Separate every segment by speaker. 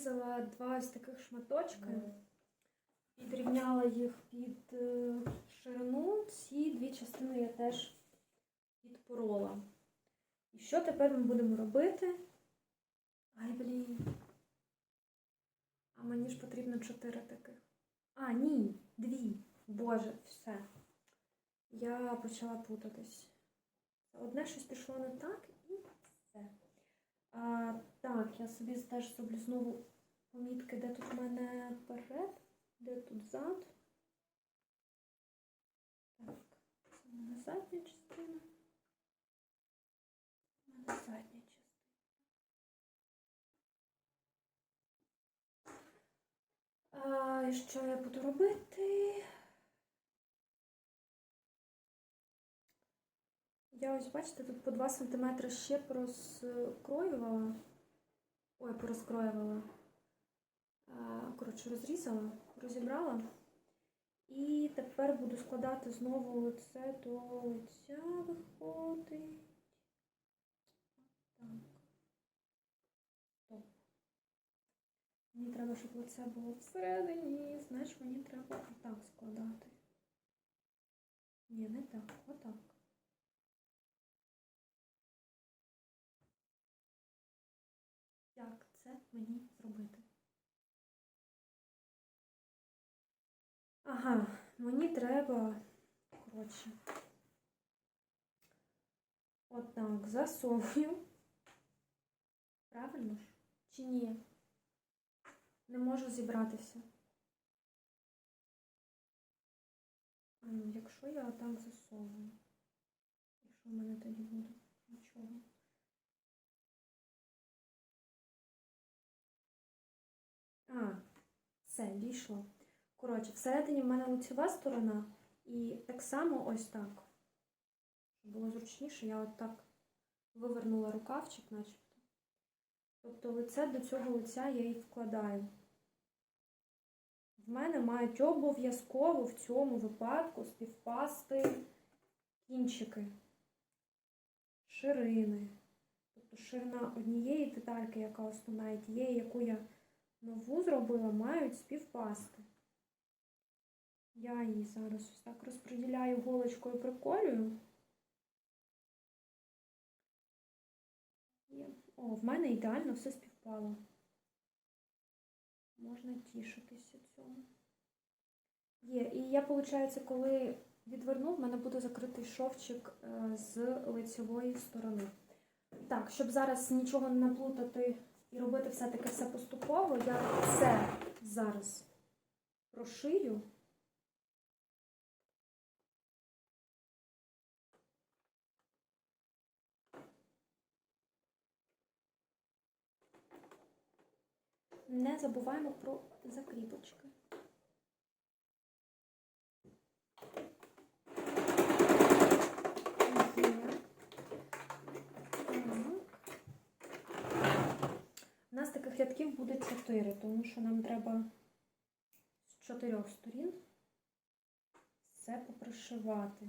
Speaker 1: розрізала два ось таких шматочки, підрівняла їх під е, ширину. Ці дві частини я теж підпорола. І що тепер ми будемо робити? Ай, блін. А мені ж потрібно чотири таких. А, ні, дві. Боже, все. Я почала путатись. Одне щось пішло не так. А, так, я собі теж зроблю знову помітки, де тут в мене перед, де тут зад. Так, це в мене задня частина. У мене задня частина. А, і що я буду робити? Я ось, бачите, тут по 2 см ще порозкроювала. Ой, порозкроювала. Коротше, розрізала, розібрала. І тепер буду складати знову лице до лиця виходить. Так. Стоп. Мені треба, щоб лице було всередині. Знаєш, мені треба отак складати. Ні, не так, отак. Мені зробити? Ага, мені треба, коротше, отак засовую. Правильно ж? Чи ні? Не можу зібратися. А якщо я отак засовую, і що в мене тоді буде? Нічого. А, все, дійшло. Коротше, всередині в мене лицева сторона, і так само ось так. Було зручніше, я от так вивернула рукавчик, начебто. Тобто лице до цього лиця я і вкладаю. В мене мають обов'язково в цьому випадку співпасти кінчики, ширини. Тобто ширина однієї детальки, яка основна, тієї, яку я нову зробила, мають співпасти. Я її зараз ось так розподіляю голочкою, приколюю. І, о, в мене ідеально все співпало. Можна тішитися цьому. Є, і я, виходить, коли відверну, в мене буде закритий шовчик е, з лицевої сторони. Так, щоб зараз нічого не наплутати і робити все-таки все поступово, я все зараз прошию. Не забуваємо про закріпочки. Є. Так. У рядків буде 4, тому що нам треба з чотирьох сторін все попришивати.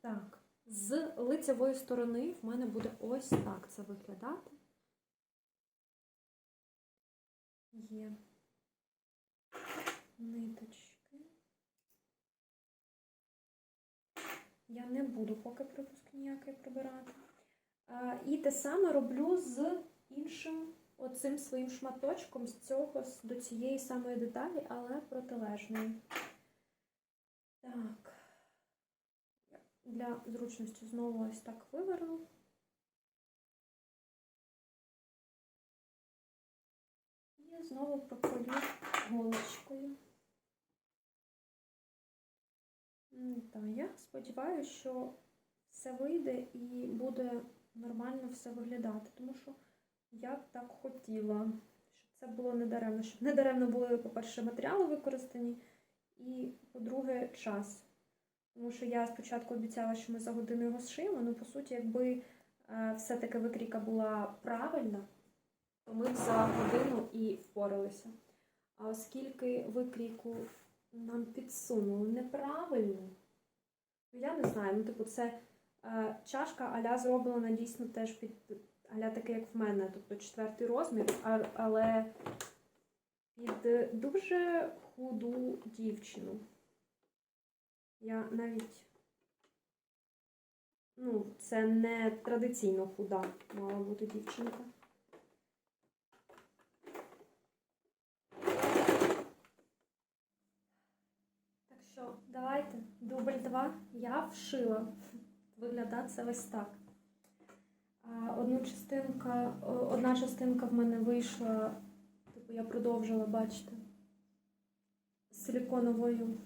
Speaker 1: Так, з лицевої сторони в мене буде ось так це виглядати. Є ниточки. Я не буду поки припуск ніякий прибирати. І те саме роблю з іншим оцим своїм шматочком з цього до цієї самої деталі, але протилежної. Так. Для зручності знову ось так виверну. І знову проколю голочкою. Та, я сподіваюся, що все вийде і буде нормально все виглядати, тому що я так хотіла, щоб це було недаремно, щоб недаремно були, по-перше, матеріали використані, і, по-друге, час. Тому що я спочатку обіцяла, що ми за годину його зшиємо, але по суті, якби е, все-таки викрійка була правильна, то ми б за годину і впоралися. А оскільки викрійку нам підсунули неправильно, я не знаю, ну, типу, це чашка аля зроблена дійсно теж під аля такий, як в мене, тобто четвертий розмір, але під дуже худу дівчину. Я навіть, ну, це не традиційно худа мала бути дівчинка. Так що, давайте, дубль два. Я вшила. Виглядає це ось так. Одну частинка, одна частинка в мене вийшла, типу я продовжила, бачите, силіконовою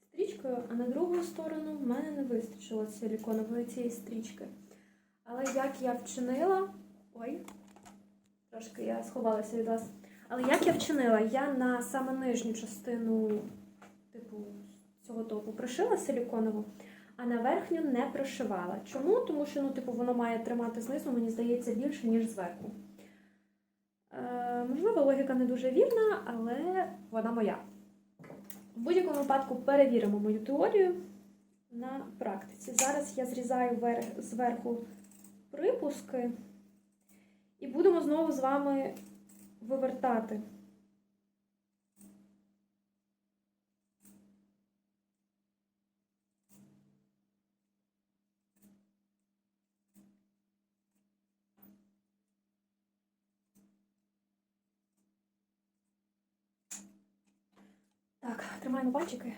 Speaker 1: стрічкою, а на другу сторону в мене не вистачило силіконової цієї стрічки. Але як я вчинила. Ой, трошки я сховалася від вас. Але як я вчинила, я на саме нижню частину, типу, цього топу пришила силіконову, а на верхню не прошивала. Чому? Тому що, ну, типу, воно має тримати знизу, мені здається, більше, ніж зверху. Е, можливо, логіка не дуже вірна, але вона моя. В будь-якому випадку перевіримо мою теорію на практиці. Зараз я зрізаю верх, зверху припуски і будемо знову з вами вивертати. Так, тримаємо пальчики.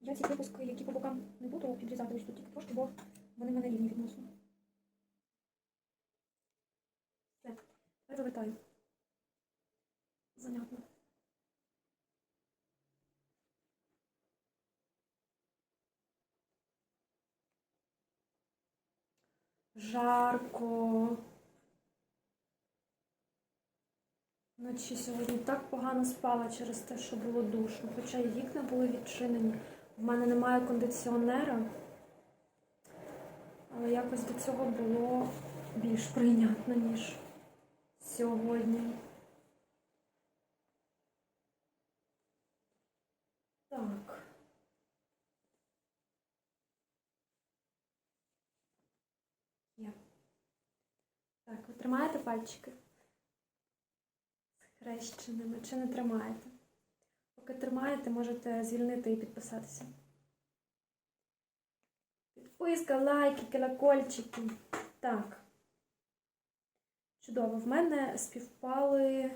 Speaker 1: Я ці випуски, які по бокам не буду підрізати ось тут тільки трошки, бо вони в мене рівні відносно. Все, тепер вивертаю. Занятно. Жарко. Вночі сьогодні так погано спала через те, що було душно, хоча і вікна були відчинені. В мене немає кондиціонера, але якось до цього було більш прийнятно, ніж сьогодні. Так. Так, ви тримаєте пальчики? Хрещеними чи не тримаєте? Поки тримаєте, можете звільнити і підписатися. Підписка, лайки, колокольчики. Так. Чудово. В мене співпали.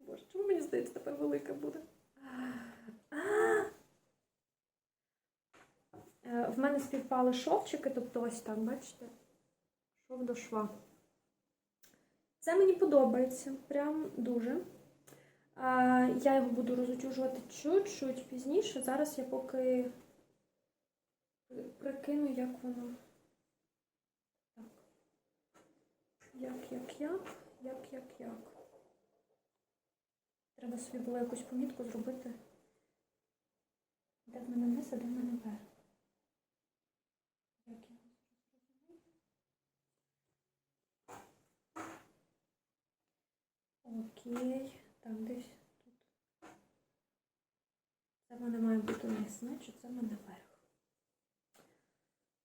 Speaker 1: Боже, чому мені здається, тепер велика буде? Е, В мене співпали шовчики, тобто ось так, бачите? Шов до шва. Це мені подобається, прям дуже. Я його буду розутюжувати чуть-чуть пізніше. Зараз я поки прикину, як воно. Так. Як, як, як, як, як, як. Треба собі було якусь помітку зробити. Де в мене низ, а де в мене верх. Як я Окей, так, десь тут. Це мене має бути низ, значить це мене верх.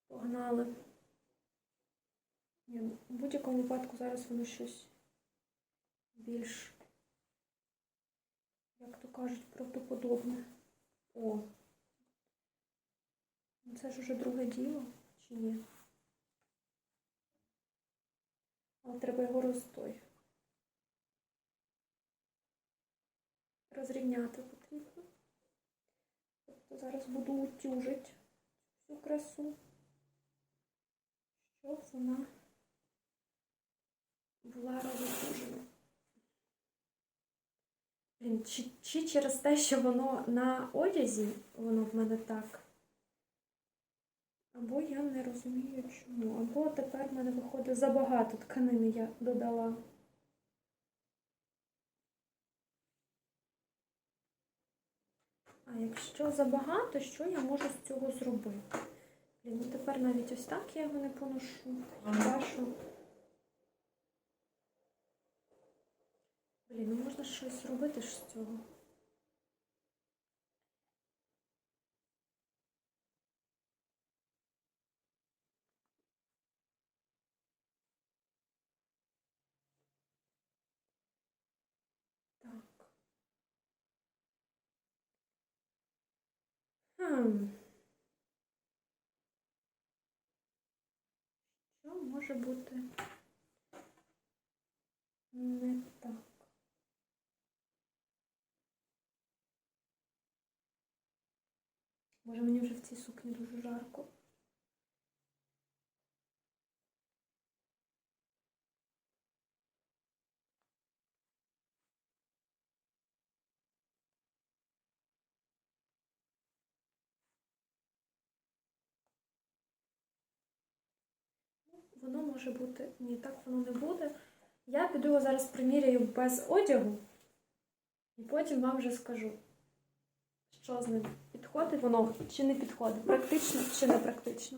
Speaker 1: Погнали. Ні, В будь-якому випадку зараз воно щось більш, як то кажуть, правдоподобне. О. Це ж уже друге діло, чи ні? Але треба його розтой. Розрівняти потрібно. Тобто зараз буду утюжити всю красу, щоб вона була розутюжена. Блін, чи, чи через те, що воно на одязі, воно в мене так. Або я не розумію чому. Або тепер в мене виходить забагато тканини я додала. А якщо забагато, що я можу з цього зробити? Ну тепер навіть ось так я його не поношу. Що. Блін, ну можна щось зробити з цього. Що може бути не так? Може, мені вже в цій сукні дуже жарко. Воно може бути. Ні, так воно не буде. Я піду його зараз приміряю без одягу, і потім вам вже скажу, що з ним підходить воно чи не підходить. Практично чи не практично.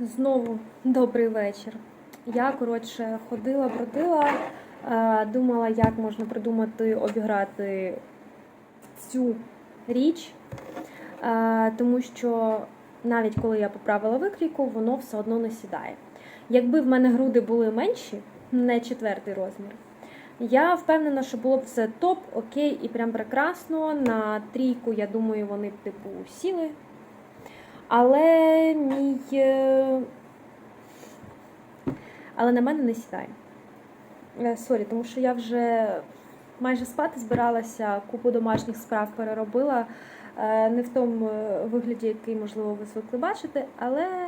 Speaker 1: Знову добрий вечір. Я, коротше, ходила, бродила, е, думала, як можна придумати обіграти цю річ, е, тому що навіть коли я поправила викрійку, воно все одно не сідає. Якби в мене груди були менші, не четвертий розмір, я впевнена, що було б все топ, окей і прям прекрасно. На трійку, я думаю, вони б типу сіли. Але мій. е, Але на мене не сідає. Е, Сорі, тому що я вже майже спати збиралася, купу домашніх справ переробила. Е, Не в тому е, вигляді, який, можливо, ви звикли бачити, але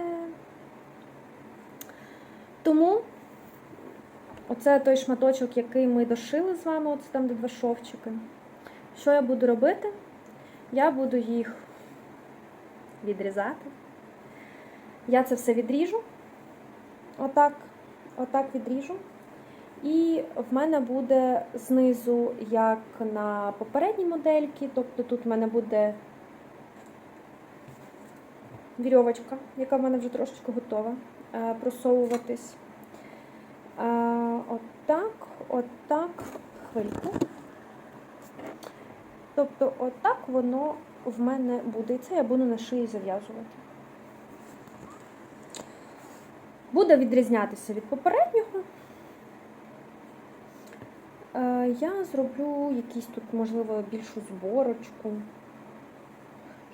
Speaker 1: тому оце той шматочок, який ми дошили з вами, оце там де два шовчики. Що я буду робити? Я буду їх відрізати. Я це все відріжу. Отак, отак відріжу. І в мене буде знизу, як на попередній модельці, тобто тут в мене буде вірьовочка, яка в мене вже трошечки готова е, просовуватись. Е, Отак, отак, хвильку. Тобто, отак воно в мене буде. І це я буду на шиї зав'язувати. Буде відрізнятися від попереднього. Е, Я зроблю якісь тут, можливо, більшу зборочку,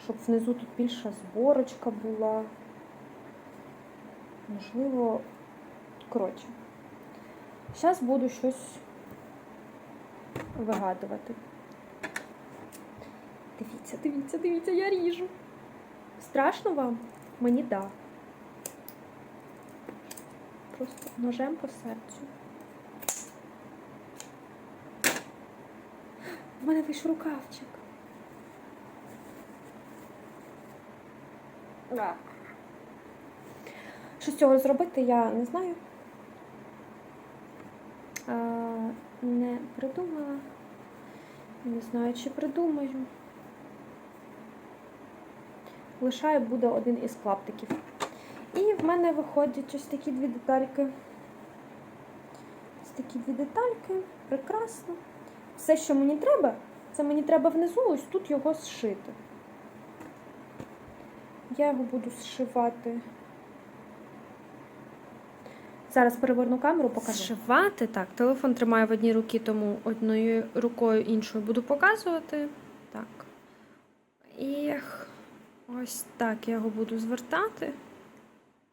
Speaker 1: щоб внизу тут більша зборочка була. Можливо, коротше. Зараз буду щось вигадувати. Дивіться, дивіться, дивіться, я ріжу. Страшно вам? Мені да. Просто ножем по серцю. У мене вийшов рукавчик. А. Що з цього зробити, я не знаю. А, не придумала. Не знаю, чи придумаю. Лишаю буде один із клаптиків. І в мене виходять ось такі дві детальки. Ось такі дві детальки. Прекрасно. Все, що мені треба, це мені треба внизу ось тут його зшити. Я його буду зшивати. Зараз переверну камеру, покажу. Зшивати, так. Телефон тримаю в одній руці, тому одною рукою іншою буду показувати. Так. І ось так я його буду звертати.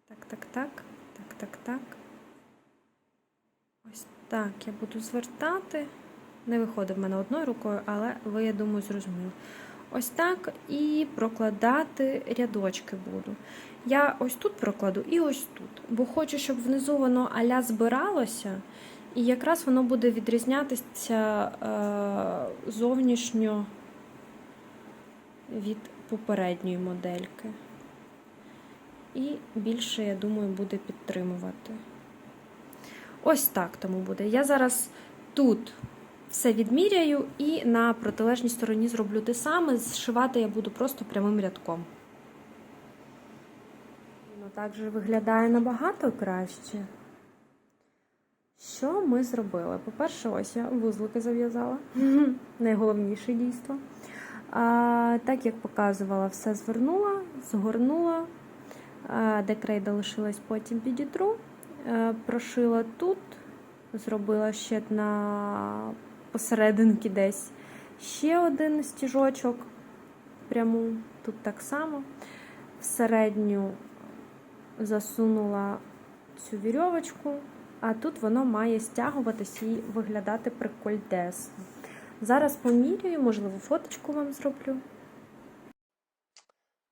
Speaker 1: Так, так, так, так, так, так. Ось так я буду звертати. Не виходить в мене одною рукою, але ви, я думаю, зрозуміли. Ось так і прокладати рядочки буду. Я ось тут прокладу і ось тут. Бо хочу, щоб внизу воно аля збиралося, і якраз воно буде відрізнятися е, зовнішньо від попередньої модельки. І більше, я думаю, буде підтримувати. Ось так тому буде. Я зараз тут все відміряю і на протилежній стороні зроблю те саме. Зшивати я буду просто прямим рядком. Воно так же виглядає набагато краще. Що ми зробили? По-перше, ось я вузлики зав'язала. Найголовніше дійство. А, Так як показувала, все звернула, згорнула, а, де крейда лишилась, потім підітру. А, прошила тут, зробила ще на посерединки десь ще один стіжочок. пряму, тут так само. В середню засунула цю вірьовочку, а тут воно має стягуватись і виглядати прикольдесно. Зараз поміряю, можливо, фоточку вам зроблю.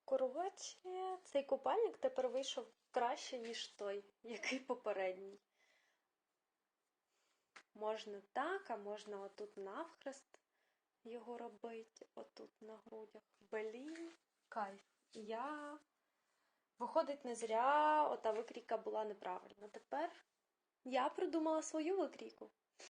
Speaker 1: Коротше, цей купальник тепер вийшов краще, ніж той, який попередній. Можна так, а можна отут навхрест його робити, отут на грудях. Блін, кайф. Я. Виходить, не зря ота викрійка була неправильна. Тепер я придумала свою викрійку.